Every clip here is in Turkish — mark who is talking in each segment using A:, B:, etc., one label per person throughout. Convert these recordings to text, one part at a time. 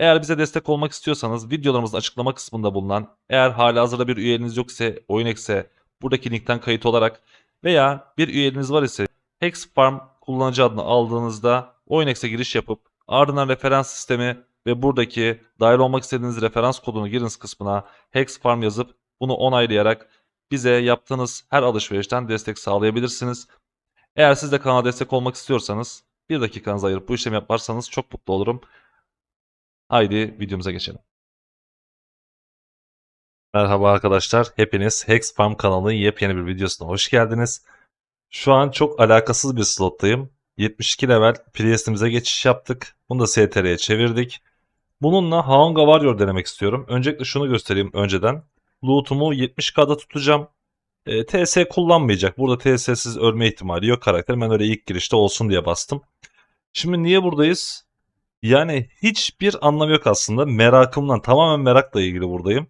A: Eğer bize destek olmak istiyorsanız videolarımızın açıklama kısmında bulunan eğer halihazırda bir üyeliğiniz yok ise OyunX'e buradaki linkten kayıt olarak veya bir üyeliğiniz var ise Hex Farm kullanıcı adını aldığınızda OyunX'e giriş yapıp ardından referans sistemi ve buradaki dahil olmak istediğiniz referans kodunu giriniz kısmına Hex Farm yazıp bunu onaylayarak bize yaptığınız her alışverişten destek sağlayabilirsiniz. Eğer siz de kanala destek olmak istiyorsanız bir dakikanızı ayırıp bu işlemi yaparsanız çok mutlu olurum. Haydi videomuza geçelim. Merhaba arkadaşlar. Hepiniz Hex Farm kanalının yepyeni bir videosuna hoş geldiniz. Şu an çok alakasız bir slottayım. 72 level Priest'imize geçiş yaptık. Bunu da STR'ye çevirdik. Bununla Haunga Warrior denemek istiyorum. Öncelikle şunu göstereyim önceden. Loot'umu 70k'da tutacağım. E, TS kullanmayacak. Burada TS'siz ölme ihtimali yok karakter. Ben öyle ilk girişte olsun diye bastım. Şimdi niye buradayız? Yani hiçbir anlamı yok aslında. Merakımdan tamamen merakla ilgili buradayım.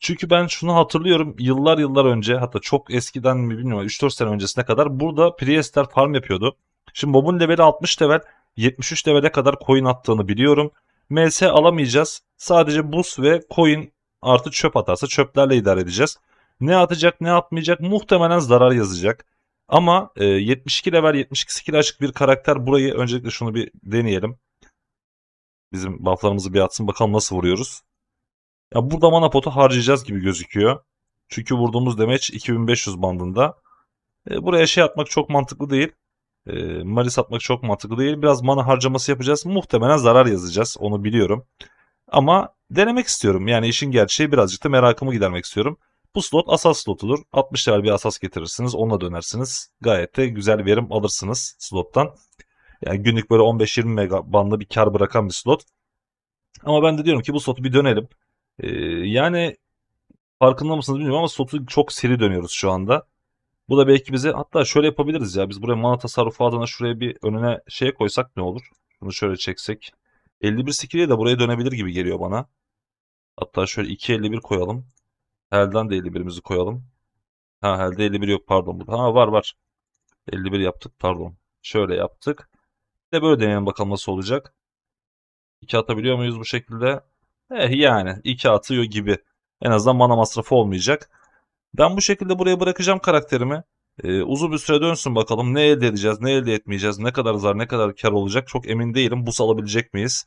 A: Çünkü ben şunu hatırlıyorum yıllar yıllar önce hatta çok eskiden mi bilmiyorum 3-4 sene öncesine kadar burada Priester farm yapıyordu. Şimdi mobun leveli 60 level 73 levele kadar coin attığını biliyorum. MS alamayacağız. Sadece buz ve coin artı çöp atarsa çöplerle idare edeceğiz. Ne atacak ne atmayacak muhtemelen zarar yazacak. Ama e, 72 level 72 skill açık bir karakter burayı öncelikle şunu bir deneyelim. Bizim bufflarımızı bir atsın bakalım nasıl vuruyoruz. Ya burada mana potu harcayacağız gibi gözüküyor. Çünkü vurduğumuz damage 2500 bandında. E, buraya şey atmak çok mantıklı değil. E, Maris atmak çok mantıklı değil. Biraz mana harcaması yapacağız. Muhtemelen zarar yazacağız. Onu biliyorum. Ama denemek istiyorum. Yani işin gerçeği birazcık da merakımı gidermek istiyorum. Bu slot asas slotudur. 60 level bir asas getirirsiniz. Onunla dönersiniz. Gayet de güzel verim alırsınız slottan. Yani günlük böyle 15-20 mega bandlı bir kar bırakan bir slot. Ama ben de diyorum ki bu slotu bir dönelim. Ee, yani farkında mısınız bilmiyorum ama slotu çok seri dönüyoruz şu anda. Bu da belki bize hatta şöyle yapabiliriz ya. Biz buraya mana tasarrufu adına şuraya bir önüne şey koysak ne olur? Bunu şöyle çeksek. 51 skill'e de buraya dönebilir gibi geliyor bana. Hatta şöyle 2.51 koyalım. Hell'den de 51'imizi koyalım. Ha Hell'de 51 yok pardon. Ha var var. 51 yaptık pardon. Şöyle yaptık. De böyle deneyelim bakalım nasıl olacak. 2 atabiliyor muyuz bu şekilde? Eh yani 2 atıyor gibi. En azından mana masrafı olmayacak. Ben bu şekilde buraya bırakacağım karakterimi. Ee, uzun bir süre dönsün bakalım. Ne elde edeceğiz, ne elde etmeyeceğiz, ne kadar zar, ne kadar kar olacak çok emin değilim. Bu alabilecek miyiz?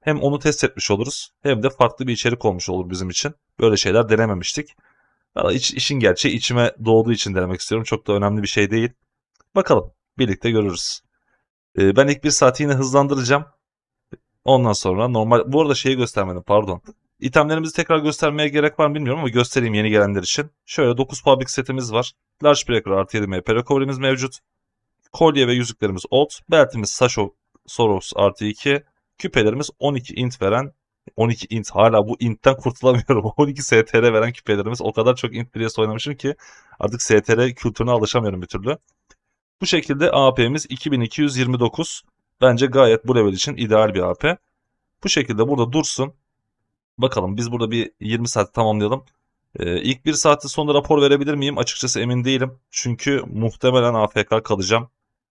A: Hem onu test etmiş oluruz hem de farklı bir içerik olmuş olur bizim için. Böyle şeyler denememiştik. Valla iç, işin gerçeği içime doğduğu için denemek istiyorum. Çok da önemli bir şey değil. Bakalım birlikte görürüz. Ee, ben ilk bir saati yine hızlandıracağım. Ondan sonra normal... Bu arada şeyi göstermedim pardon. İtemlerimizi tekrar göstermeye gerek var mı bilmiyorum ama göstereyim yeni gelenler için. Şöyle 9 public setimiz var. Large Breaker artı 7 MP recovery'miz mevcut. Kolye ve yüzüklerimiz old. Beltimiz Sasho Soros artı 2. Küpelerimiz 12 int veren 12 int hala bu intten kurtulamıyorum. 12 STR veren küpelerimiz. O kadar çok int Priest oynamışım ki artık STR kültürüne alışamıyorum bir türlü. Bu şekilde AP'miz 2229. Bence gayet bu level için ideal bir AP. Bu şekilde burada dursun. Bakalım biz burada bir 20 saat tamamlayalım. Ee, ilk bir saatte sonunda rapor verebilir miyim? Açıkçası emin değilim. Çünkü muhtemelen AFK kalacağım.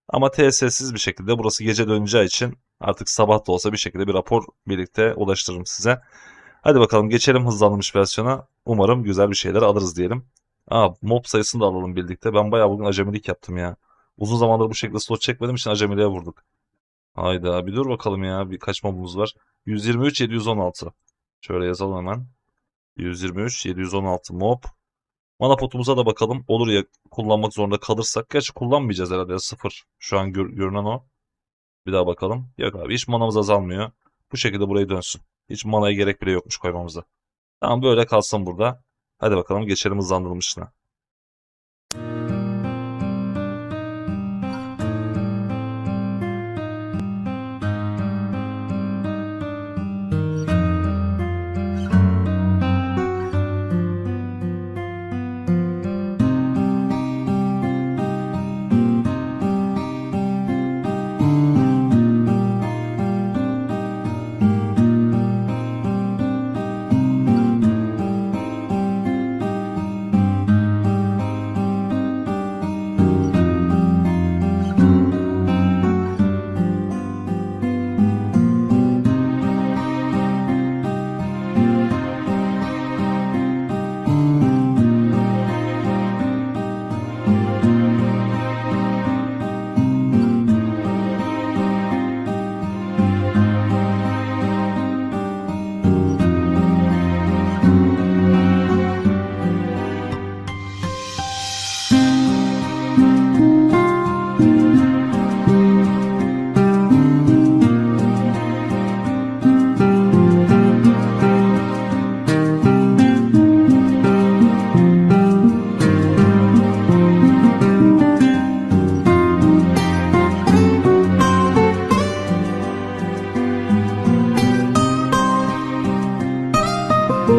A: Ama TS'siz bir şekilde burası gece döneceği için artık sabah da olsa bir şekilde bir rapor birlikte ulaştırırım size. Hadi bakalım geçelim hızlanmış versiyona. Umarım güzel bir şeyler alırız diyelim. Aa mob sayısını da alalım birlikte. Ben bayağı bugün acemilik yaptım ya. Uzun zamandır bu şekilde slot çekmediğim için acemiliğe vurduk. Hayda bir dur bakalım ya. Birkaç mobumuz var. 123 716. Şöyle yazalım hemen. 123 716 mob. Mana potumuza da bakalım. Olur ya kullanmak zorunda kalırsak. Gerçi kullanmayacağız herhalde. Sıfır. Şu an gör- görünen o. Bir daha bakalım. Yok abi hiç manamız azalmıyor. Bu şekilde burayı dönsün. Hiç manaya gerek bile yokmuş koymamıza. Tamam böyle kalsın burada. Hadi bakalım geçelim hızlandırılmışına.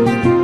A: Thank you.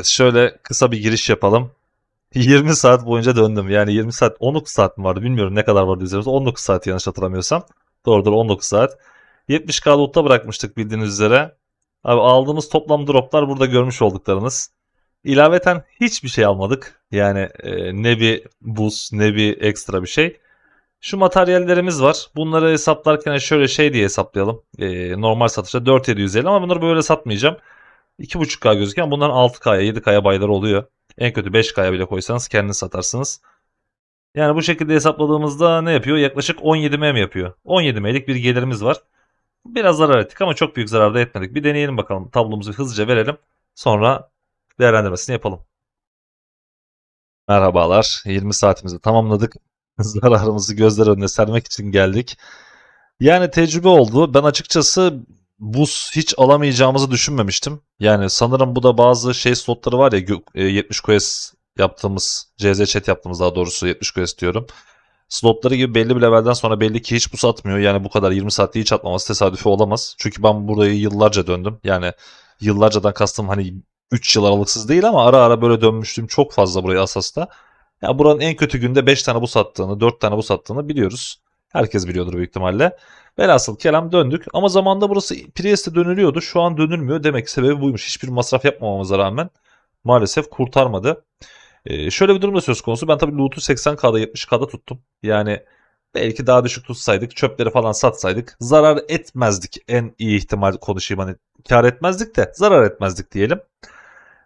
A: Evet şöyle kısa bir giriş yapalım. 20 saat boyunca döndüm. Yani 20 saat 19 saat mi vardı bilmiyorum ne kadar vardı üzerimizde. 19 saat yanlış hatırlamıyorsam. Doğrudur 19 saat. 70k loot'ta bırakmıştık bildiğiniz üzere. Abi aldığımız toplam droplar burada görmüş olduklarınız. İlaveten hiçbir şey almadık. Yani e, ne bir buz ne bir ekstra bir şey. Şu materyallerimiz var. Bunları hesaplarken şöyle şey diye hesaplayalım. E, normal satışta 4750 ama bunları böyle satmayacağım. 2.5K gözüken bunların 6K'ya 7K'ya bayları oluyor. En kötü 5K'ya bile koysanız kendiniz satarsınız. Yani bu şekilde hesapladığımızda ne yapıyor? Yaklaşık 17 M yapıyor. 17 M'lik bir gelirimiz var. Biraz zarar ettik ama çok büyük zarar da etmedik. Bir deneyelim bakalım. Tablomuzu hızlıca verelim. Sonra değerlendirmesini yapalım. Merhabalar. 20 saatimizi tamamladık. Zararımızı gözler önüne sermek için geldik. Yani tecrübe oldu. Ben açıkçası buz hiç alamayacağımızı düşünmemiştim. Yani sanırım bu da bazı şey slotları var ya gö- e, 70 quest yaptığımız CZ chat yaptığımız daha doğrusu 70 quest diyorum. Slotları gibi belli bir levelden sonra belli ki hiç buz atmıyor. Yani bu kadar 20 saatte hiç atmaması tesadüfi olamaz. Çünkü ben burayı yıllarca döndüm. Yani yıllarcadan kastım hani 3 yıl aralıksız değil ama ara ara böyle dönmüştüm çok fazla burayı Asas'ta. Ya buranın en kötü günde 5 tane buz attığını, 4 tane buz attığını biliyoruz. Herkes biliyordur büyük ihtimalle. Velhasıl kelam döndük ama zamanda burası Priest'e dönülüyordu. Şu an dönülmüyor. Demek ki sebebi buymuş. Hiçbir masraf yapmamamıza rağmen maalesef kurtarmadı. Ee, şöyle bir durum da söz konusu. Ben tabii loot'u 80k'da 70k'da tuttum. Yani belki daha düşük tutsaydık, çöpleri falan satsaydık zarar etmezdik. En iyi ihtimal konuşayım hani kar etmezdik de zarar etmezdik diyelim.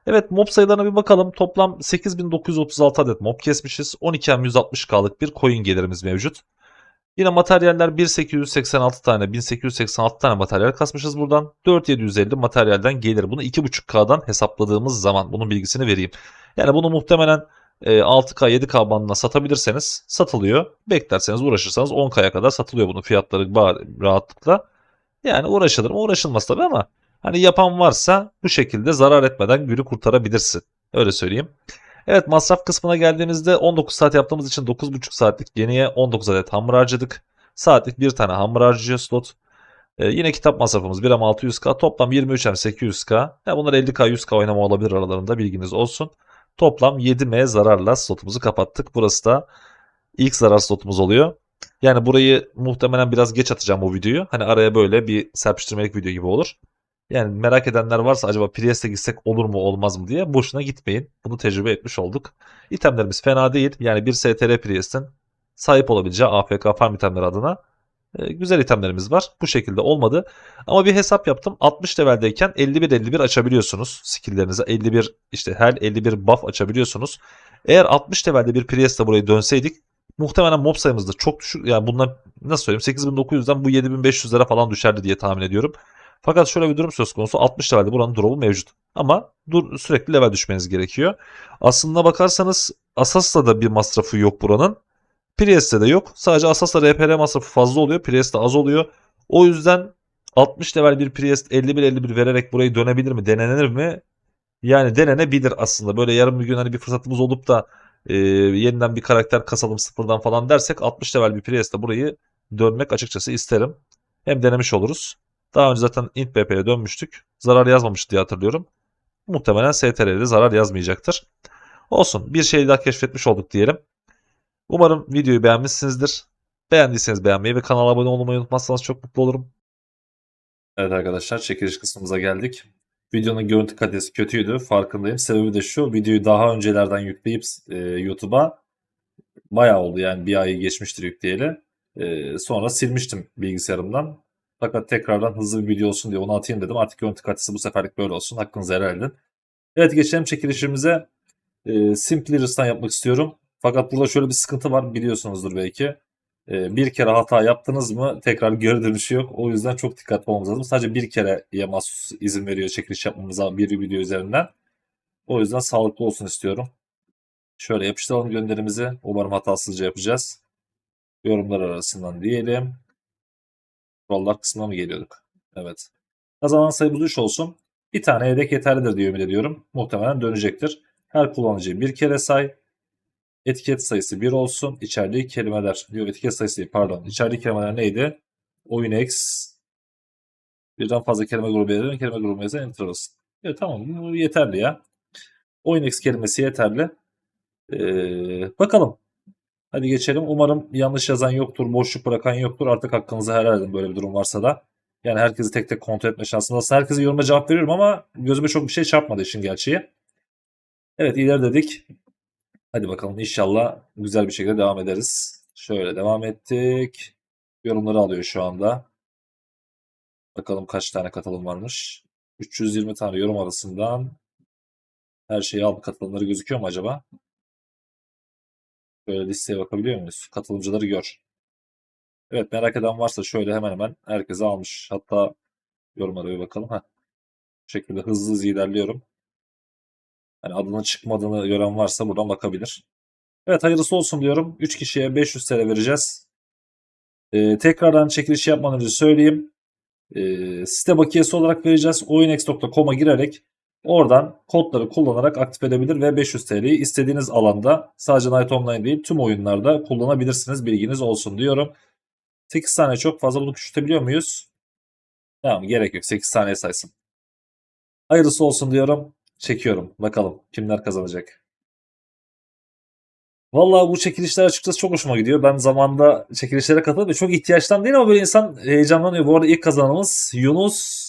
A: Evet mob sayılarına bir bakalım. Toplam 8936 adet mob kesmişiz. 12M160K'lık bir coin gelirimiz mevcut. Yine materyaller 1886 tane, 1886 tane materyal kasmışız buradan. 4750 materyalden gelir. Bunu 2.5K'dan hesapladığımız zaman bunun bilgisini vereyim. Yani bunu muhtemelen e, 6K, 7K bandına satabilirseniz satılıyor. Beklerseniz uğraşırsanız 10K'ya kadar satılıyor bunun fiyatları rahatlıkla. Yani uğraşılır mı? Uğraşılmaz tabii ama hani yapan varsa bu şekilde zarar etmeden günü kurtarabilirsin. Öyle söyleyeyim. Evet masraf kısmına geldiğimizde 19 saat yaptığımız için 9,5 saatlik yeniye 19 adet hamur harcadık. Saatlik bir tane hamur harcıyor slot. Ee, yine kitap masrafımız 1 M 600K toplam 23 M 800K. Ya bunlar 50K 100K oynama olabilir aralarında bilginiz olsun. Toplam 7 M zararla slotumuzu kapattık. Burası da ilk zarar slotumuz oluyor. Yani burayı muhtemelen biraz geç atacağım bu videoyu. Hani araya böyle bir serpiştirmelik video gibi olur. Yani merak edenler varsa acaba Priest'e gitsek olur mu olmaz mı diye boşuna gitmeyin. Bunu tecrübe etmiş olduk. İtemlerimiz fena değil. Yani bir STR Priest'in sahip olabileceği AFK farm itemleri adına e, güzel itemlerimiz var. Bu şekilde olmadı. Ama bir hesap yaptım. 60 leveldeyken 51-51 açabiliyorsunuz. Skilllerinize 51 işte her 51 buff açabiliyorsunuz. Eğer 60 levelde bir Priest'e burayı dönseydik muhtemelen mob sayımız da çok düşük. Yani bundan nasıl söyleyeyim 8900'den bu 7500'lere falan düşerdi diye tahmin ediyorum. Fakat şöyle bir durum söz konusu 60 levelde buranın drop'u mevcut. Ama dur, sürekli level düşmeniz gerekiyor. Aslında bakarsanız Asas'ta da bir masrafı yok buranın. Priest'te de yok. Sadece Asas'ta RPR masrafı fazla oluyor. Priest'te az oluyor. O yüzden 60 level bir Priest 51-51 vererek burayı dönebilir mi? Denenir mi? Yani denenebilir aslında. Böyle yarım bir gün hani bir fırsatımız olup da e, yeniden bir karakter kasalım sıfırdan falan dersek 60 level bir Priest'te burayı dönmek açıkçası isterim. Hem denemiş oluruz. Daha önce zaten int BP'ye dönmüştük. Zarar yazmamıştı diye hatırlıyorum. Muhtemelen STR'de zarar yazmayacaktır. Olsun bir şey daha keşfetmiş olduk diyelim. Umarım videoyu beğenmişsinizdir. Beğendiyseniz beğenmeyi ve kanala abone olmayı unutmazsanız çok mutlu olurum. Evet arkadaşlar çekiliş kısmımıza geldik. Videonun görüntü kalitesi kötüydü farkındayım. Sebebi de şu videoyu daha öncelerden yükleyip e, YouTube'a bayağı oldu yani bir ayı geçmiştir yükleyeli. E, sonra silmiştim bilgisayarımdan. Fakat tekrardan hızlı bir video olsun diye onu atayım dedim. Artık görüntü kalitesi bu seferlik böyle olsun. Hakkınızı helal edin. Evet geçelim çekilişimize. E, Simpleris'tan yapmak istiyorum. Fakat burada şöyle bir sıkıntı var biliyorsunuzdur belki. E, bir kere hata yaptınız mı tekrar geri dönüşü yok. O yüzden çok dikkatli olmamız lazım. Sadece bir kere mahsus izin veriyor çekiliş yapmamıza bir video üzerinden. O yüzden sağlıklı olsun istiyorum. Şöyle yapıştıralım gönderimizi. Umarım hatasızca yapacağız. Yorumlar arasından diyelim. Kurallar kısmına mı geliyorduk? Evet. Kazanan sayımız 3 olsun. Bir tane yedek yeterlidir diye ümit ediyorum. Muhtemelen dönecektir. Her kullanıcıyı bir kere say. Etiket sayısı 1 olsun. İçerdiği kelimeler. Yok etiket sayısı değil pardon. İçerdiği kelimeler neydi? Oyun X. Birden fazla kelime grubu yazan kelime grubu yazan enter olsun. Evet tamam bu yeterli ya. OyunX kelimesi yeterli. Ee, bakalım. Hadi geçelim. Umarım yanlış yazan yoktur, boşluk bırakan yoktur. Artık hakkınızı helal edin böyle bir durum varsa da. Yani herkesi tek tek kontrol etme şansınız. Aslında herkese yoruma cevap veriyorum ama gözüme çok bir şey çarpmadı işin gerçeği. Evet ileri dedik. Hadi bakalım inşallah güzel bir şekilde devam ederiz. Şöyle devam ettik. Yorumları alıyor şu anda. Bakalım kaç tane katılım varmış. 320 tane yorum arasından her şeyi aldı. Katılımları gözüküyor mu acaba? Böyle listeye bakabiliyor muyuz? Katılımcıları gör. Evet merak eden varsa şöyle hemen hemen herkese almış. Hatta yorumlara bir bakalım. Heh. Bu şekilde hızlı hızlı ilerliyorum. Yani adının çıkmadığını gören varsa buradan bakabilir. Evet hayırlısı olsun diyorum. 3 kişiye 500 TL vereceğiz. Ee, tekrardan çekiliş yapmadan önce söyleyeyim. Ee, site bakiyesi olarak vereceğiz. oyunx.com'a girerek oradan kodları kullanarak aktif edebilir ve 500 TL'yi istediğiniz alanda sadece Night Online değil tüm oyunlarda kullanabilirsiniz. Bilginiz olsun diyorum. 8 tane çok fazla bunu küçültebiliyor muyuz? Tamam gerek yok. 8 tane saysın. Hayırlısı olsun diyorum. Çekiyorum. Bakalım kimler kazanacak. Vallahi bu çekilişler açıkçası çok hoşuma gidiyor. Ben zamanda çekilişlere katıldım çok ihtiyaçtan değil ama böyle insan heyecanlanıyor. Bu arada ilk kazanımız Yunus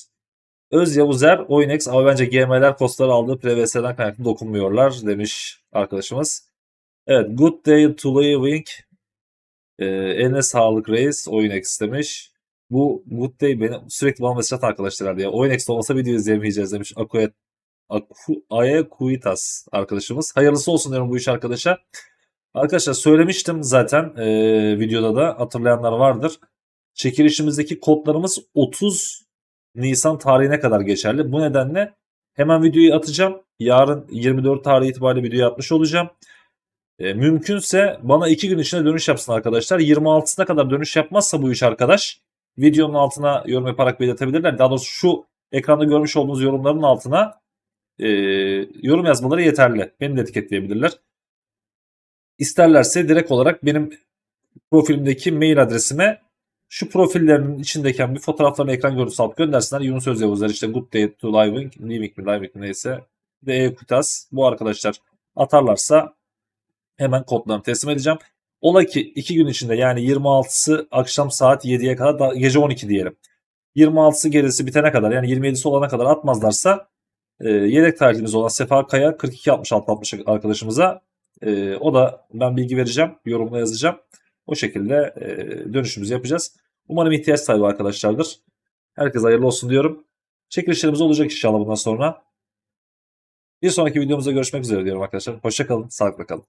A: Öz Yavuzer Oynex ama bence GM'ler kostları aldığı PVS'den kaynaklı dokunmuyorlar demiş arkadaşımız. Evet Good Day to Living ee, eline sağlık reis Oynex demiş. Bu Good Day benim sürekli bana mesaj at arkadaşlar diye. Oynex olmasa video izleyemeyeceğiz demiş. Akuet Aku, Aya Kuitas arkadaşımız. Hayırlısı olsun diyorum bu iş arkadaşa. Arkadaşlar söylemiştim zaten e, videoda da hatırlayanlar vardır. Çekilişimizdeki kodlarımız 30 Nisan tarihine kadar geçerli. Bu nedenle hemen videoyu atacağım. Yarın 24 tarih itibariyle videoyu atmış olacağım. E, mümkünse bana 2 gün içinde dönüş yapsın arkadaşlar. 26'sına kadar dönüş yapmazsa bu iş arkadaş videonun altına yorum yaparak belirtebilirler. Daha doğrusu şu ekranda görmüş olduğunuz yorumların altına e, yorum yazmaları yeterli. Beni de etiketleyebilirler. İsterlerse direkt olarak benim profilimdeki mail adresime şu profillerin içindeyken bir fotoğraflarını ekran görüntüsü alıp göndersinler. Yunus Özyavuzlar işte Good Day to Living, Living mi Living mi neyse. De E-Kutas bu arkadaşlar atarlarsa hemen kodlarını teslim edeceğim. Ola ki 2 gün içinde yani 26'sı akşam saat 7'ye kadar da gece 12 diyelim. 26'sı gerisi bitene kadar yani 27'si olana kadar atmazlarsa e, yedek tarihimiz olan Sefa Kaya 4266 60 arkadaşımıza e, o da ben bilgi vereceğim. Yorumla yazacağım. O şekilde e, dönüşümüzü yapacağız. Umarım ihtiyaç sahibi arkadaşlardır. Herkese hayırlı olsun diyorum. Çekilişlerimiz olacak inşallah bundan sonra. Bir sonraki videomuzda görüşmek üzere diyorum arkadaşlar. Hoşçakalın, sağlıkla kalın.